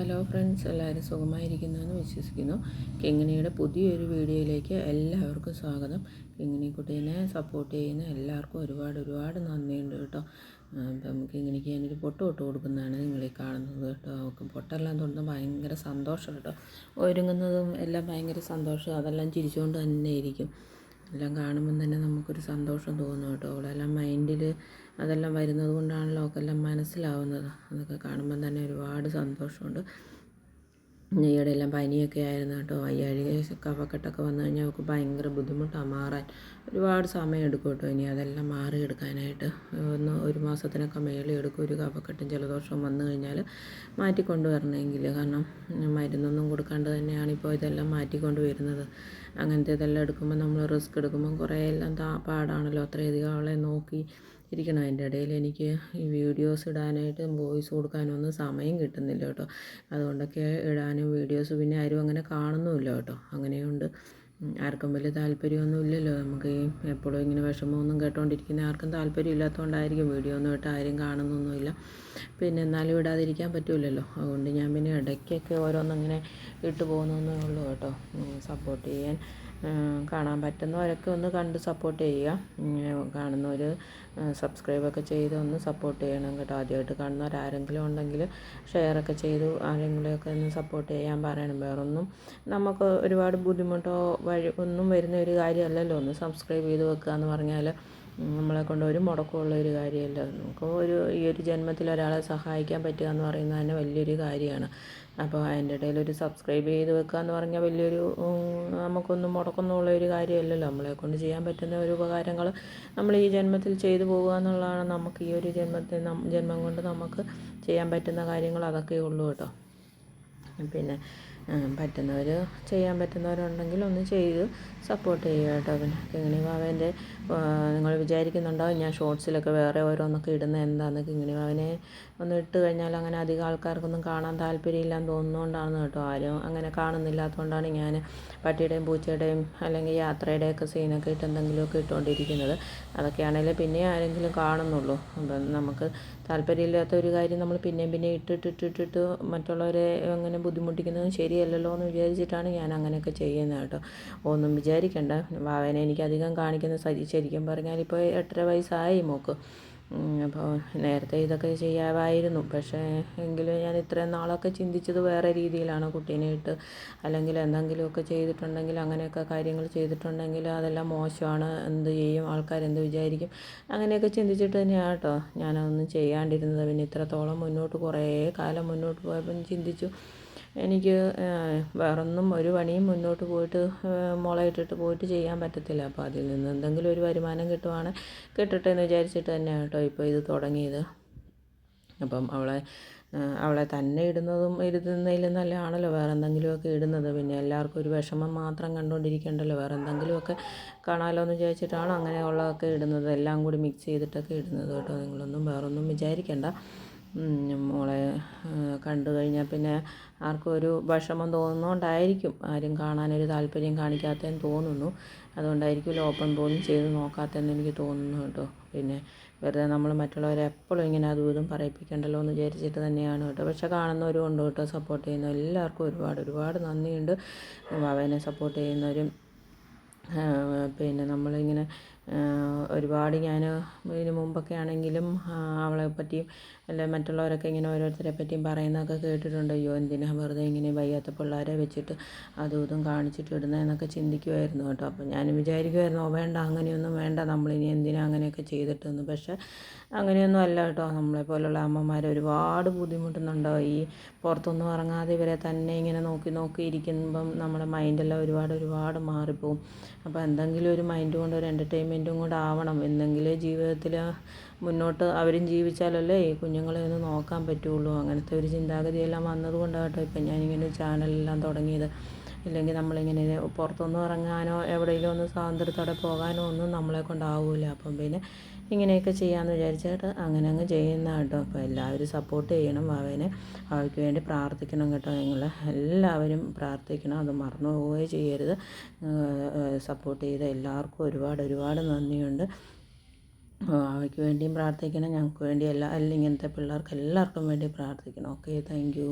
Hello friends എല്ലാവരും സുഖമായിരിക്കുന്നതെന്ന് വിശ്വസിക്കുന്നു. കിങ്ങിണിയുടെ പുതിയൊരു വീഡിയോയിലേക്ക് എല്ലാവർക്കും സ്വാഗതം. കിങ്ങിണിക്കുട്ടീനെ സപ്പോർട്ട് ചെയ്യുന്ന എല്ലാവർക്കും ഒരുപാട് ഒരുപാട് നന്ദിയുണ്ട് കേട്ടോ. അപ്പം കിങ്ങിണിക്ക് ഞാനൊരു പൊട്ട് തൊട്ട് കൊടുക്കുന്നതാണ് ഈ കാണുന്നത് കേട്ടോ. അവൾക്ക് പൊട്ടെല്ലാം തൊടുന്നത് ഭയങ്കര സന്തോഷം കേട്ടോ. ഒരുങ്ങുന്നതും എല്ലാം ഭയങ്കര സന്തോഷം. അതെല്ലാം ചിരിച്ചുകൊണ്ട് തന്നെ ഇരിക്കും. എല്ലാം കാണുമ്പം തന്നെ നമുക്കൊരു സന്തോഷം തോന്നും കേട്ടോ. അവളെല്ലാം മൈൻഡിൽ അതെല്ലാം വരുന്നത് കൊണ്ടാണല്ലോ അവൾക്കെല്ലാം മനസ്സിലാവുന്നത്. അതൊക്കെ കാണുമ്പം തന്നെ ഒരുപാട് സന്തോഷമുണ്ട്. ഈയിടെ എല്ലാം പനിയൊക്കെ ആയിരുന്നു കേട്ടോ. വയ്യാഴിക കഫക്കെട്ടൊക്കെ വന്നു കഴിഞ്ഞാൽ അവൾക്ക് ഭയങ്കര ബുദ്ധിമുട്ടാണ് മാറാൻ. ഒരുപാട് സമയം എടുക്കും കേട്ടോ ഇനി അതെല്ലാം മാറിയെടുക്കാനായിട്ട് ഒന്ന് ഒരു മാസത്തിനൊക്കെ മേളി എടുക്കും ഒരു കഫക്കെട്ടും ജലദോഷവും വന്നു കഴിഞ്ഞാൽ മാറ്റിക്കൊണ്ട് വരണമെങ്കിൽ. കാരണം മരുന്നൊന്നും കൊടുക്കാണ്ട് തന്നെയാണ് ഇപ്പോൾ ഇതെല്ലാം മാറ്റിക്കൊണ്ട് വരുന്നത്. അങ്ങനത്തെ ഇതെല്ലാം എടുക്കുമ്പോൾ നമ്മൾ റിസ്ക് എടുക്കുമ്പോൾ കുറേ എല്ലാം പാടാണല്ലോ. അത്രയധികം അവളെ നോക്കി ഇരിക്കണം. അതിന്റെ ഇടയിൽ എനിക്ക് ഈ വീഡിയോസ് ഇടാനായിട്ട് വോയിസ് കൊടുക്കാനൊന്നും സമയം കിട്ടുന്നില്ല കേട്ടോ. അതുകൊണ്ടൊക്കെ ഇടാനും വീഡിയോസ് പിന്നെ ആരും അങ്ങനെ കാണുന്നുമില്ല കേട്ടോ. അങ്ങനെയുണ്ട്. ആർക്കും വലിയ താല്പര്യമൊന്നും ഇല്ലല്ലോ. നമുക്ക് ഈ എപ്പോഴും ഇങ്ങനെ വിഷമമൊന്നും കേട്ടോണ്ടിരിക്കുന്ന ആർക്കും താല്പര്യം ഇല്ലാത്തതുകൊണ്ടായിരിക്കും വീഡിയോ ഒന്നും ഇട്ട് ആരും കാണുന്നൊന്നുമില്ല. പിന്നെ എന്നാലും ഇടാതിരിക്കാൻ പറ്റില്ലല്ലോ അതുകൊണ്ട് ഞാൻ പിന്നെ ഇടയ്ക്കൊക്കെ ഓരോന്നിങ്ങനെ ഇട്ട് പോകുന്നേ ഉള്ളൂ കേട്ടോ. സപ്പോർട്ട് ചെയ്യാൻ. കാണാൻ പറ്റുന്നവരൊക്കെ ഒന്ന് കണ്ട് സപ്പോർട്ട് ചെയ്യുക. കാണുന്നവർ സബ്സ്ക്രൈബൊക്കെ ചെയ്ത് ഒന്ന് സപ്പോർട്ട് ചെയ്യണം കേട്ടോ. ആദ്യമായിട്ട് കാണുന്നവർ ആരെങ്കിലും ഉണ്ടെങ്കിൽ ഷെയറൊക്കെ ചെയ്തു ആരെങ്കിലുമൊക്കെ ഒന്ന് സപ്പോർട്ട് ചെയ്യാൻ പറയണം. വേറൊന്നും നമുക്ക് ഒരുപാട് ബുദ്ധിമുട്ടോ വഴി ഒന്നും വരുന്ന ഒരു കാര്യമല്ലല്ലോ. ഒന്ന് സബ്സ്ക്രൈബ് ചെയ്ത് വെക്കുക എന്ന് പറഞ്ഞാൽ നമ്മളെ കൊണ്ട് ഒരു മുടക്കമുള്ള ഒരു കാര്യമല്ല. നമുക്ക് ഒരു ഈ ഒരു ജന്മത്തിൽ ഒരാളെ സഹായിക്കാൻ പറ്റുക എന്ന് പറയുന്നത് തന്നെ വലിയൊരു കാര്യമാണ്. അപ്പോൾ അതിന്റെ ഇടയിൽ ഒരു സബ്സ്ക്രൈബ് ചെയ്ത് വെക്കുക എന്ന് പറഞ്ഞാൽ വലിയൊരു നമുക്കൊന്നും മുടക്കൊന്നുമുള്ള ഒരു കാര്യമല്ലല്ലോ. നമ്മളെ കൊണ്ട് ചെയ്യാൻ പറ്റുന്ന ഒരു ഉപകാരങ്ങൾ നമ്മൾ ഈ ജന്മത്തിൽ ചെയ്തു പോകുക എന്നുള്ളതാണ് നമുക്ക് ഈ ഒരു ജന്മത്തിൽ ജന്മം കൊണ്ട് നമുക്ക് ചെയ്യാൻ പറ്റുന്ന കാര്യങ്ങൾ അതൊക്കെ ഉള്ളൂ കേട്ടോ. പിന്നെ പറ്റുന്നവർ ചെയ്യാൻ പറ്റുന്നവരുണ്ടെങ്കിൽ ഒന്ന് ചെയ്ത് സപ്പോർട്ട് ചെയ്യുക കേട്ടോ. പിന്നെ കിങ്ങിണി നിങ്ങൾ വിചാരിക്കുന്നുണ്ടോ ഞാൻ ഷോർട്സിലൊക്കെ വേറെ ഓരോന്നൊക്കെ ഇടുന്ന എന്താണെന്ന് കിങ്ങിണി ഒന്ന് ഇട്ട് കഴിഞ്ഞാൽ അങ്ങനെ അധികം ആൾക്കാർക്കൊന്നും കാണാൻ താല്പര്യമില്ലാന്ന് തോന്നുന്നതുകൊണ്ടാണ് കേട്ടോ. ആരും അങ്ങനെ കാണുന്നില്ലാത്തതുകൊണ്ടാണ് ഞാൻ പട്ടിയുടെയും പൂച്ചയുടെയും അല്ലെങ്കിൽ യാത്രയുടെയൊക്കെ സീനൊക്കെ ഇട്ട് എന്തെങ്കിലുമൊക്കെ ഇട്ടുകൊണ്ടിരിക്കുന്നത് അതൊക്കെയാണെങ്കിൽ പിന്നെ ആരെങ്കിലും കാണുന്നുള്ളൂ. അപ്പം നമുക്ക് താല്പര്യമില്ലാത്ത ഒരു കാര്യം നമ്മൾ പിന്നെയും പിന്നെ ഇട്ടിട്ടിട്ടിട്ടിട്ട് മറ്റുള്ളവരെ അങ്ങനെ ബുദ്ധിമുട്ടിക്കുന്നത് ശരിയല്ലല്ലോ എന്ന് വിചാരിച്ചിട്ടാണ് ഞാൻ അങ്ങനെയൊക്കെ ചെയ്യുന്നത് കേട്ടോ. ഒന്നും വിചാരിക്കണ്ട. വാവേനെ എനിക്ക് അധികം കാണിക്കുന്ന ശരിക്കും പറഞ്ഞാൽ ഇപ്പോൾ എട്ടര വയസ്സായി മോക്ക് അപ്പോൾ നേരത്തെ ഇതൊക്കെ ചെയ്യാമായിരുന്നു പക്ഷേ എങ്കിലും ഞാൻ ഇത്രയും നാളൊക്കെ ചിന്തിച്ചത് വേറെ രീതിയിലാണ് കുട്ടീനെ ഇട്ട് അല്ലെങ്കിൽ എന്തെങ്കിലുമൊക്കെ ചെയ്തിട്ടുണ്ടെങ്കിൽ അങ്ങനെയൊക്കെ കാര്യങ്ങൾ ചെയ്തിട്ടുണ്ടെങ്കിൽ അതെല്ലാം മോശമാണ്. എന്ത് ചെയ്യും? ആൾക്കാർ എന്ത് വിചാരിക്കും? അങ്ങനെയൊക്കെ ചിന്തിച്ചിട്ട് തന്നെയാണ് കേട്ടോ ഞാനതൊന്നും ചെയ്യാണ്ടിരുന്നത്. പിന്നെ ഇത്രത്തോളം മുന്നോട്ട് കുറേ കാലം മുന്നോട്ട് പോയപ്പോൾ ചിന്തിച്ചു. എനിക്ക് വേറൊന്നും ഒരു പണിയും മുന്നോട്ട് പോയിട്ട് മുള ഇട്ടിട്ട് പോയിട്ട് ചെയ്യാൻ പറ്റത്തില്ല. അപ്പോൾ അതിൽ നിന്ന് എന്തെങ്കിലും ഒരു വരുമാനം കിട്ടുവാണെങ്കിൽ കിട്ടട്ടെ എന്ന് വിചാരിച്ചിട്ട് തന്നെയാണ് കേട്ടോ ഇപ്പോൾ ഇത് തുടങ്ങിയത്. അപ്പം അവളെ അവളെ തന്നെ ഇടുന്നതും ഇരുത്തുന്നതിലും നല്ലതാണല്ലോ. വേറെ എന്തെങ്കിലുമൊക്കെ ഇടുന്നത്. പിന്നെ എല്ലാവർക്കും ഒരു വിഷമം മാത്രം കണ്ടുകൊണ്ടിരിക്കണ്ടല്ലോ. വേറെ എന്തെങ്കിലുമൊക്കെ കാണാമല്ലോ എന്ന് വിചാരിച്ചിട്ടാണ് അങ്ങനെയുള്ളതൊക്കെ ഇടുന്നത്. എല്ലാം കൂടി മിക്സ് ചെയ്തിട്ടൊക്കെ ഇടുന്നത് കേട്ടോ നിങ്ങളൊന്നും വേറൊന്നും വിചാരിക്കണ്ട. മോളെ കണ്ടു കഴിഞ്ഞാൽ പിന്നെ ആർക്കും ഒരു വിഷമം തോന്നുന്നതുകൊണ്ടായിരിക്കും ആരും കാണാനൊരു താല്പര്യം കാണിക്കാത്തതെന്ന് തോന്നുന്നു. അതുകൊണ്ടായിരിക്കും ഓപ്പൺ പോലും ചെയ്ത് നോക്കാത്തതെന്ന് എനിക്ക് തോന്നുന്നു കേട്ടോ. പിന്നെ വെറുതെ നമ്മൾ മറ്റുള്ളവരെ എപ്പോഴും ഇങ്ങനെ അതും ഇതും പറയിപ്പിക്കണ്ടല്ലോ എന്ന് വിചാരിച്ചിട്ട് തന്നെയാണ് കേട്ടോ. പക്ഷെ കാണുന്നവരും ഉണ്ട് കേട്ടോ സപ്പോർട്ട് ചെയ്യുന്ന എല്ലാവർക്കും ഒരുപാട് ഒരുപാട് നന്ദിയുണ്ട്. അവനെ സപ്പോർട്ട് ചെയ്യുന്നവരും പിന്നെ നമ്മളിങ്ങനെ ഒരുപാട് ഞാൻ ഇതിന് മുമ്പൊക്കെ ആണെങ്കിലും അവളെ പറ്റിയും അല്ല മറ്റുള്ളവരൊക്കെ ഇങ്ങനെ ഓരോരുത്തരെ പറ്റിയും പറയുന്നതൊക്കെ കേട്ടിട്ടുണ്ട്. അയ്യോ എന്തിനാണ് വെറുതെ ഇങ്ങനെ വയ്യാത്ത പിള്ളേരെ വെച്ചിട്ട് അതും ഇതും കാണിച്ചിട്ട് ഇടുന്നതെന്നൊക്കെ ചിന്തിക്കുമായിരുന്നു കേട്ടോ. അപ്പം ഞാനും വിചാരിക്കുമായിരുന്നു വേണ്ട അങ്ങനെയൊന്നും വേണ്ട നമ്മളിനി എന്തിനാ അങ്ങനെയൊക്കെ ചെയ്തിട്ടെന്ന്. പക്ഷേ അങ്ങനെയൊന്നും അല്ല കേട്ടോ. നമ്മളെ പോലുള്ള അമ്മമാർ ഒരുപാട് ബുദ്ധിമുട്ടുന്നുണ്ടോ? ഈ പുറത്തൊന്നും ഇറങ്ങാതെ ഇവരെ തന്നെ ഇങ്ങനെ നോക്കി നോക്കി ഇരിക്കുമ്പം നമ്മുടെ മൈൻഡെല്ലാം ഒരുപാട് ഒരുപാട് മാറിപ്പോവും. അപ്പോൾ എന്തെങ്കിലും ഒരു മൈൻഡ് കൊണ്ട് ഒരു എന്റർടൈൻമെന്റും കൂടെ ആവണം. എന്നെങ്കിലേ ജീവിതത്തിൽ മുന്നോട്ട് അവരും ജീവിച്ചാലല്ലേ ഈ കുഞ്ഞുങ്ങളെ ഒന്ന് നോക്കാൻ പറ്റുള്ളൂ. അങ്ങനത്തെ ഒരു ചിന്താഗതിയെല്ലാം വന്നതുകൊണ്ടാണ് കേട്ടോ ഇപ്പം ഞാനിങ്ങനെ ചാനലെല്ലാം തുടങ്ങിയത്. ഇല്ലെങ്കിൽ നമ്മളിങ്ങനെ പുറത്തൊന്നും ഇറങ്ങാനോ എവിടെയെങ്കിലും ഒന്ന് സ്വാതന്ത്ര്യത്തോടെ പോകാനോ ഒന്നും നമ്മളെ കൊണ്ടാവില്ല അപ്പം പിന്നെ ഇങ്ങനെയൊക്കെ ചെയ്യാമെന്ന് വിചാരിച്ചിട്ട് അങ്ങനെ അങ്ങ് ചെയ്യുന്ന കേട്ടോ. അപ്പോൾ എല്ലാവരും സപ്പോർട്ട് ചെയ്യണം അവനെ. അവയ്ക്ക് വേണ്ടി പ്രാർത്ഥിക്കണം കേട്ടോ. നിങ്ങൾ എല്ലാവരും പ്രാർത്ഥിക്കണം. അത് മറന്നു പോവുകയോ ചെയ്യരുത്. സപ്പോർട്ട് ചെയ്ത എല്ലാവർക്കും ഒരുപാട് ഒരുപാട് നന്ദിയുണ്ട്. അവയ്ക്ക് വേണ്ടിയും പ്രാർത്ഥിക്കണം. ഞങ്ങൾക്ക് വേണ്ടി എല്ലാ ഇങ്ങനത്തെ പിള്ളേർക്ക് എല്ലാവർക്കും വേണ്ടി പ്രാർത്ഥിക്കണം. Okay thank